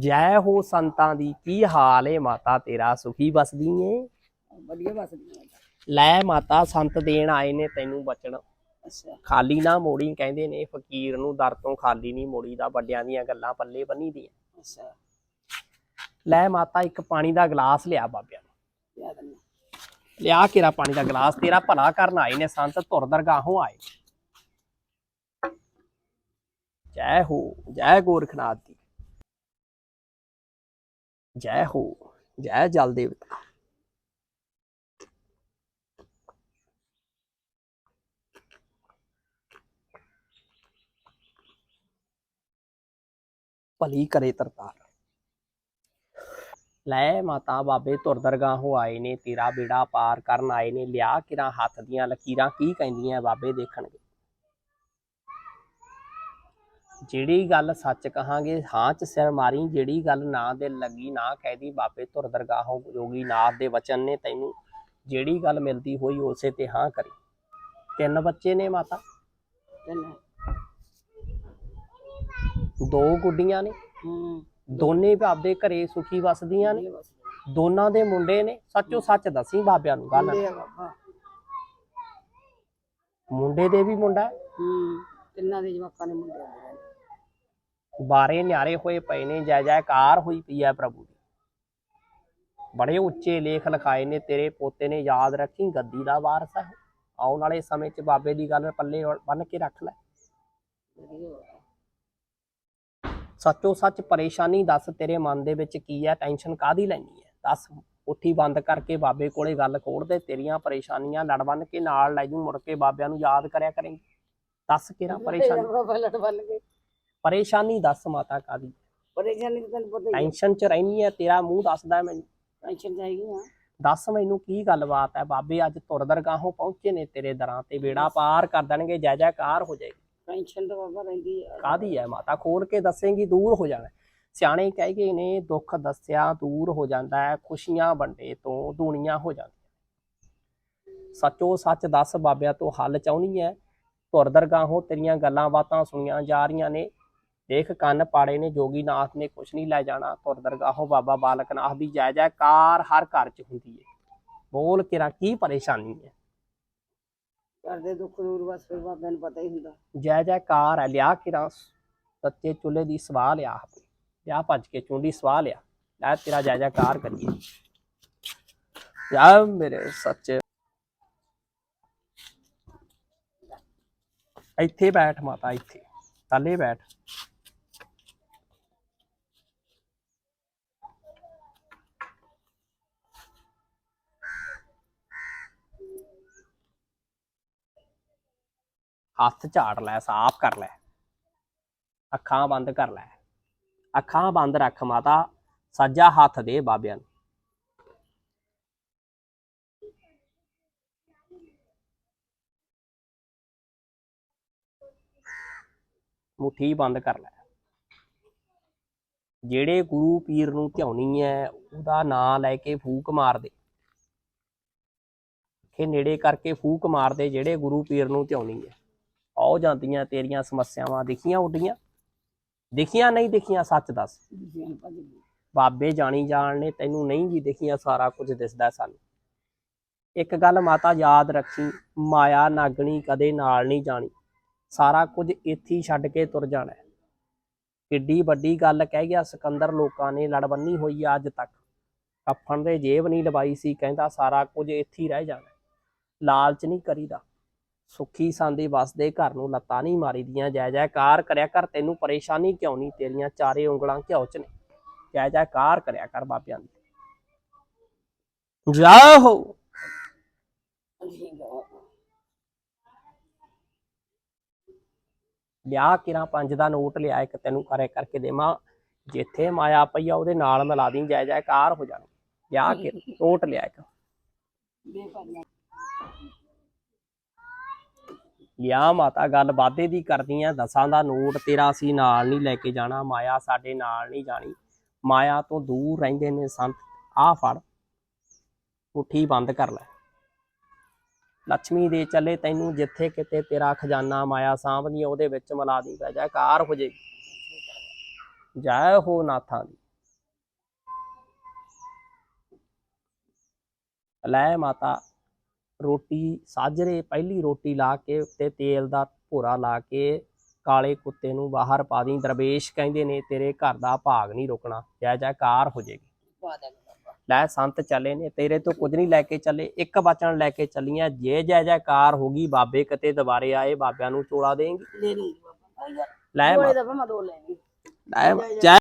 ਜੈ ਹੋ ਸੰਤਾਂ ਦੀ ਕੀ ਹਾਲ ਏ ਮਾਤਾ ਤੇਰਾ? ਸੁਖੀ ਬਸਦੀ ਏ? ਵਧੀਆ ਬਸਦੀਆਂ ਲੈ ਮਾਤਾ ਸੰਤ ਦੇਣ ਆਏ ਨੇ ਤੈਨੂੰ ਬਚਣ। ਅੱਛਾ। ਖਾਲੀ ਨਾ ਮੋੜੀ ਕਹਿੰਦੇ ਨੇ ਫਕੀਰ ਨੂੰ ਦਰ ਤੋਂ ਖਾਲੀ ਨਹੀਂ ਮੋੜੀਦਾ ਵੱਡਿਆਂ ਦੀਆਂ ਗੱਲਾਂ ਪੱਲੇ ਬੰਨੀ ਦੀਆਂ ਅੱਛਾ। ਲੈ ਮਾਤਾ ਇੱਕ ਪਾਣੀ ਦਾ ਗਲਾਸ ਲਿਆ ਬਾਬਿਆਂ ਨੂੰ। ਲਿਆ ਕਿਰਾ ਪਾਣੀ ਦਾ ਗਲਾਸ? ਤੇਰਾ ਭਲਾ ਕਰਨ ਆਏ ਨੇ ਸੰਤ ਧੁਰ ਦਰਗਾਹੋਂ ਆਏ। ਜੈ ਹੋ ਜੈ ਗੋਰਖਨਾਥ ਦੀ। ਜੈ ਹੋ, ਜੈ ਜਲ ਦੇਵਤਾ ਭਲੀ ਕਰੇ ਤਰਤਾਰ। ਲੈ ਮਾਤਾ ਬਾਬੇ, ਧੁਰ ਆਏ ਨੇ, ਤੇਰਾ ਬੇੜਾ ਪਾਰ ਕਰਨ ਆਏ ਨੇ, ਲਿਆ ਕਿਰਾਂ ਹੱਥ ਦੀਆਂ ਲਕੀਰਾਂ, ਕੀ ਕਹਿੰਦੀਆਂ ਬਾਬੇ ਦੇਖਣਗੇ। ਜਿਹੜੀ ਗੱਲ ਸੱਚ ਕਹਾਂਗੇ ਹਾਂ ਚ ਸਿਰ ਮਾਰੀ ਜਿਹੜੀ ਗੱਲ ਨਾ ਦਿਲ ਲੱਗੀ ਨਾ ਕਹਿਦੀ ਬਾਬੇ ਧੁਰ ਦਰਗਾਹੋਂ ਜੋਗੀ ਨਾਥ ਦੇ ਵਚਨ ਨੇ ਤੈਨੂੰ ਜਿਹੜੀ ਗੱਲ ਮਿਲਦੀ ਹੋਈ ਉਸੇ ਤੇ ਹਾਂ ਕਰੀ। ਤਿੰਨ ਬੱਚੇ ਨੇ ਮਾਤਾ। ਤੈਨੂੰ। ਦੋ ਗੁੱਡੀਆਂ ਨੇ। ਦੋਨੇ ਆਪਦੇ ਘਰੇ ਸੁਖੀ ਵਸਦੀਆਂ ਨੇ। ਦੋਨਾਂ ਦੇ ਮੁੰਡੇ ਨੇ। ਸੱਚੋ ਸੱਚ ਦੱਸੀ ਬਾਬਿਆਂ ਨੂੰ ਗੱਲ। ਮੁੰਡੇ ਦੇ ਵੀ ਮੁੰਡਾ ਹੈ, ਹੂੰ। ਤਿੰਨਾਂ ਦੇ ਜਵਾਕਾਂ ਨੇ ਮੁੰਡੇ ਆ। ਬਾਰੇ ਨਿਆਰੇ ਹੋਏ ਪਏ ਨੇ ਜੈ ਜੈਕਾਰ ਹੋਈ ਪਈ ਹੈ ਪ੍ਰਭੂ ਦੀ। ਬੜੇ ਉੱਚੇ ਲੇਖ ਲਿਖਾਏ ਨੇ ਤੇਰੇ ਪੋਤੇ ਨੇ ਯਾਦ ਰੱਖੀ ਗੱਦੀ ਦਾ ਵਾਰਸ ਹੈ। ਆਉਣ ਵਾਲੇ ਸਮੇਂ 'ਚ ਬਾਬੇ ਦੀ ਗੱਲ ਪੱਲੇ ਬੰਨ ਕੇ ਰੱਖ ਲੈ। ਸੱਚੋ ਸੱਚ ਪਰੇਸ਼ਾਨੀ ਦੱਸ ਤੇਰੇ ਮਨ ਦੇ ਵਿੱਚ ਕੀ ਹੈ ਟੈਨਸ਼ਨ ਕਾਦੀ ਲੈਣੀ ਹੈ ਦੱਸ ਉੱਠੀ ਬੰਦ ਕਰਕੇ ਬਾਬੇ ਕੋਲੇ ਗੱਲ ਖੋੜ ਦੇ ਤੇਰੀਆਂ ਪਰੇਸ਼ਾਨੀਆਂ ਲੜ ਬੰਨ ਕੇ ਨਾਲ ਲੈ ਜੂ ਮੁੜ ਕੇ ਬਾਬਿਆਂ ਨੂੰ ਯਾਦ ਕਰਿਆ ਕਰੇਂਗੀ। ਦੱਸ ਕਿਹੜਾ ਪਰੇਸ਼ਾਨੀ? ਪਰੇਸ਼ਾਨੀ ਦੱਸ ਮਾਤਾ ਕਾਦੀ ਪਰੇਸ਼ਾਨੀ ਤਾਂ ਤੈਨੂੰ ਪਤਾ ਹੀ ਹੈ ਟੈਨਸ਼ਨ 'ਚ ਰਹਿਨੀ ਹੈ ਤੇਰਾ ਮੂੰਹ ਦੱਸਦਾ ਮੈਨੂੰ। ਟੈਨਸ਼ਨ ਚਾਹੀਦੀ ਆ। ਦੱਸ ਮੈਨੂੰ ਕੀ ਗੱਲਬਾਤ ਹੈ ਬਾਬੇ ਅੱਜ ਤੁਰ ਦਰਗਾਹੋਂ ਪਹੁੰਚੇ ਨੇ ਤੇਰੇ ਦਰਾਂ ਤੇ। ਬੇੜਾ ਪਾਰ ਕਰ ਦੇਣਗੇ ਜੈ ਜੈਕਾਰ ਹੋ ਜਾਏਗੀ। ਟੈਨਸ਼ਨ ਤਾਂ ਬਾਬਾ ਰਹਿੰਦੀ ਆ। ਕਾਦੀ ਹੈ ਮਾਤਾ? ਖੋਲ ਕੇ ਦੱਸੇਂਗੀ ਦੂਰ ਹੋ ਜਾਣਾ। ਸਿਆਣੇ ਕਹਿ ਗਏ ਨੇ ਦੁੱਖ ਦੱਸਿਆ ਦੂਰ ਹੋ ਜਾਂਦਾ ਹੈ ਖੁਸ਼ੀਆਂ ਵੰਡੇ ਤੋਂ ਦੁਨੀਆ ਹੋ ਜਾਂਦੀਆਂ। ਸੱਚੋ ਸੱਚ ਦੱਸ ਬਾਬਿਆਂ ਤੋਂ ਹੱਲ ਚਾਹੁੰਦੀ ਹੈ। ਤੁਰ ਦਰਗਾਹੋਂ ਤੇਰੀਆਂ ਗੱਲਾਂ ਬਾਤਾਂ ਸੁਣੀਆਂ ਜਾ ਰਹੀਆਂ ਨੇ। ਦੇਖ ਕੰਨ ਪਾੜੇ ਨੇ ਜੋਗੀ ਨਾਥ ਨੇ ਕੁਛ ਨਹੀਂ ਲੈ ਜਾਣਾ ਤੁਰ ਦਰਗਾਹੋਂ ਬਾਬਾ ਬਾਲਕ ਨਾਥ ਦੀ ਜੈ ਜੈਕਾਰ ਹਰ ਘਰ 'ਚ ਹੁੰਦੀ ਹੈ ਬੋਲ ਕਿਰਾ ਕੀ ਪਰੇਸ਼ਾਨੀ ਹੈ ਕਰਦੇ ਦੁੱਖ ਦੂਰ ਬਸ ਫਿਰ ਬਾਬਿਆਂ ਨੂੰ ਪਤਾ ਹੀ ਹੁੰਦਾ। ਜੈ ਜੈਕਾਰ ਹੈ ਲਿਆ ਕਿਰਾ ਸੱਚੇ ਚੁੱਲ੍ਹੇ ਦੀ ਸਵਾਹ ਲਿਆ ਆਪਣੀ ਲਿਆ ਭੱਜ ਕੇ ਚੁੰਡੀ ਸਵਾਹ ਲਿਆ। ਲੈ ਤੇਰਾ ਜੈ ਜੈਕਾਰ ਕਰੀਏ। ਯਾ ਮੇਰੇ ਸੱਚੇ। ਇੱਥੇ ਬੈਠ ਮਾਤਾ ਇੱਥੇ। ਥੱਲੇ ਬੈਠ। ਹੱਥ ਝਾੜ ਲੈ, ਸਾਫ਼ ਕਰ ਲੈ। ਅੱਖਾਂ ਬੰਦ ਕਰ ਲੈ। ਅੱਖਾਂ ਬੰਦ ਰੱਖ ਮਾਤਾ, ਸੱਜਾ ਹੱਥ ਦੇ ਬਾਬਿਆਂ ਨੂੰ। ਮੁੱਠੀ ਬੰਦ ਕਰ ਲੈ। ਜਿਹੜੇ ਗੁਰੂ ਪੀਰ ਨੂੰ ਧਿਆਉਣੀ ਹੈ ਉਹਦਾ ਨਾਂ ਲੈ ਕੇ ਫੂਕ ਮਾਰ ਦੇ। ਕਿ ਨੇੜੇ ਕਰਕੇ ਫੂਕ ਮਾਰ ਦੇ ਜਿਹੜੇ ਗੁਰੂ ਪੀਰ ਨੂੰ ਧਿਆਉਣੀ ਹੈ ਹੋ ਜਾਂਦੀਆਂ ਤੇਰੀਆਂ ਸਮੱਸਿਆਵਾਂ, ਦਿਖੀਆਂ ਉੱਡੀਆਂ? ਦਿਖੀਆਂ ਨਹੀਂ ਦਿਖੀਆਂ, ਸੱਚ ਦੱਸ। ਬਾਬੇ ਜਾਣੀ ਜਾਣ ਨੇ, ਤੈਨੂੰ ਨਹੀਂ ਜੀ ਦੇਖੀਆਂ, ਸਾਰਾ ਕੁਝ ਦਿਸਦਾ ਸਾਨੂੰ। ਇੱਕ ਗੱਲ ਮਾਤਾ ਯਾਦ ਰੱਖੀ, ਮਾਇਆ ਨਾਗਣੀ ਕਦੇ ਨਾਲ ਨਹੀਂ ਜਾਣੀ। ਸਾਰਾ ਕੁਝ ਇੱਥੇ ਛੱਡ ਕੇ ਤੁਰ ਜਾਣਾ ਹੈ। ਕਿੱਡੀ ਵੱਡੀ ਗੱਲ ਕਹਿ ਗਿਆ, ਸਿਕੰਦਰ ਲੋਕਾਂ ਨੇ ਲੜਬੰਨੀ ਹੋਈ ਆ ਅੱਜ ਤੱਕ। ਕਫਨ ਦੇ ਜੇਬ ਨਹੀਂ ਲਵਾਈ ਸੀ, ਕਹਿੰਦਾ ਸਾਰਾ ਕੁਝ ਇੱਥੇ ਰਹਿ ਜਾਣਾ ਲਾਲਚ ਨਹੀਂ ਕਰੀਦਾ। ਸੁਖੀ ਸਾਂਦੀ ਵਸਦੇ, ਘਰ ਨੂੰ ਲੱਤਾਂ ਨਹੀਂ ਮਾਰੀਦੀਆਂ। ਜੈ ਜੈਕਾਰ ਕਰਿਆ ਕਰ, ਤੈਨੂੰ ਪਰੇਸ਼ਾਨੀ ਕਿਉਂ ਨਹੀਂ? ਤੇਰੀਆਂ ਚਾਰੇ ਉਂਗਲਾਂ ਘਿਓ ਚ ਨੇ। ਜੈ ਜੈਕਾਰ ਕਰਿਆ ਕਰ ਬਾਬਿਆਂ ਦੀ। ਜੈ ਹੋ। ਲਿਆ ਕਿਰਾਂ ਪੰਜ ਦਾ ਨੋਟ, ਲਿਆ ਇੱਕ ਤੈਨੂੰ ਕਰੇ ਕਰਕੇ ਦੇਵਾਂ। ਜਿੱਥੇ ਮਾਇਆ ਪਈ ਆ, ਉਹਦੇ ਨਾਲ ਮਿਲਾ ਦੀ, ਜੈ ਜੈਕਾਰ ਹੋ ਜਾਣੀ। ਲਿਆ ਕੇ ਨੋਟ ਲਿਆ ਇੱਕ। ਲਿਆ, ਮਾਤਾ ਗੱਲ ਵਾਦੇ ਦੀ ਕਰਦੀ ਆ, ਦਸਾਂ ਦਾ ਨੋਟ ਤੇਰਾ ਅਸੀਂ ਨਾਲ ਨਹੀਂ ਲੈ ਕੇ ਜਾਣਾ, ਮਾਇਆ ਸਾਡੇ ਨਾਲ ਨਹੀਂ ਜਾਣੀ। ਮਾਇਆ ਤੋਂ ਦੂਰ ਰਹਿੰਦੇ ਨੇ ਸੰਤ, ਆਹ ਫੜ ਮੁੱਠੀ ਬੰਦ ਕਰ ਲੈ। ਲక్ష్ਮੀ ਦੇ ਚੱਲੇ ਤੈਨੂੰ ਜਿੱਥੇ ਕਿਤੇ ਤੇਰਾ ਖਜ਼ਾਨਾ ਮਾਇਆ ਸਾਂਭਦੀ ਉਹਦੇ ਵਿੱਚ ਮਿਲਾ ਦੀ ਪੈ, ਜੈਕਾਰ ਹੋ ਜੇ। ਜੈ ਹੋ ਨਾਥਾਂ ਦੀ। ਲੈ ਮਾਤਾ ਰੋਟੀ ਸਾਜਰੇ ਪਹਿਲੀ ਰੋਟੀ ਲਾ ਕੇ ਉੱਤੇ ਤੇਲ ਦਾ ਭੋਰਾ ਲਾ ਕੇ ਕਾਲੇ ਕੁੱਤੇ ਨੂੰ ਬਾਹਰ ਪਾ ਦੀ ਦਰਵੇਸ਼ ਕਹਿੰਦੇ ਨੇ ਤੇਰੇ ਘਰ ਦਾ ਭਾਗ ਨਹੀਂ ਰੁਕਣਾ ਜੈ ਜੈਕਾਰ ਹੋ ਬਾਬਾ ਲੈ ਸੰਤ ਚੱਲੇ ਨੇ ਤੇਰੇ ਤੋਂ ਕੁਝ ਨਹੀਂ ਲੈ ਕੇ ਚੱਲੇ ਇੱਕ ਬਚਨ ਲੈ ਕੇ ਚੱਲੀਆਂ ਜੇ ਜੈ ਜੈਕਾਰ ਹੋਗੀ ਬਾਬੇ ਕਿਤੇ ਦੁਬਾਰੇ ਆਏ ਬਾਬਿਆਂ ਨੂੰ ਚੋਲਾ ਦੇਂਗੇ। ਬਾਬਾ ਲੈ ਜੈ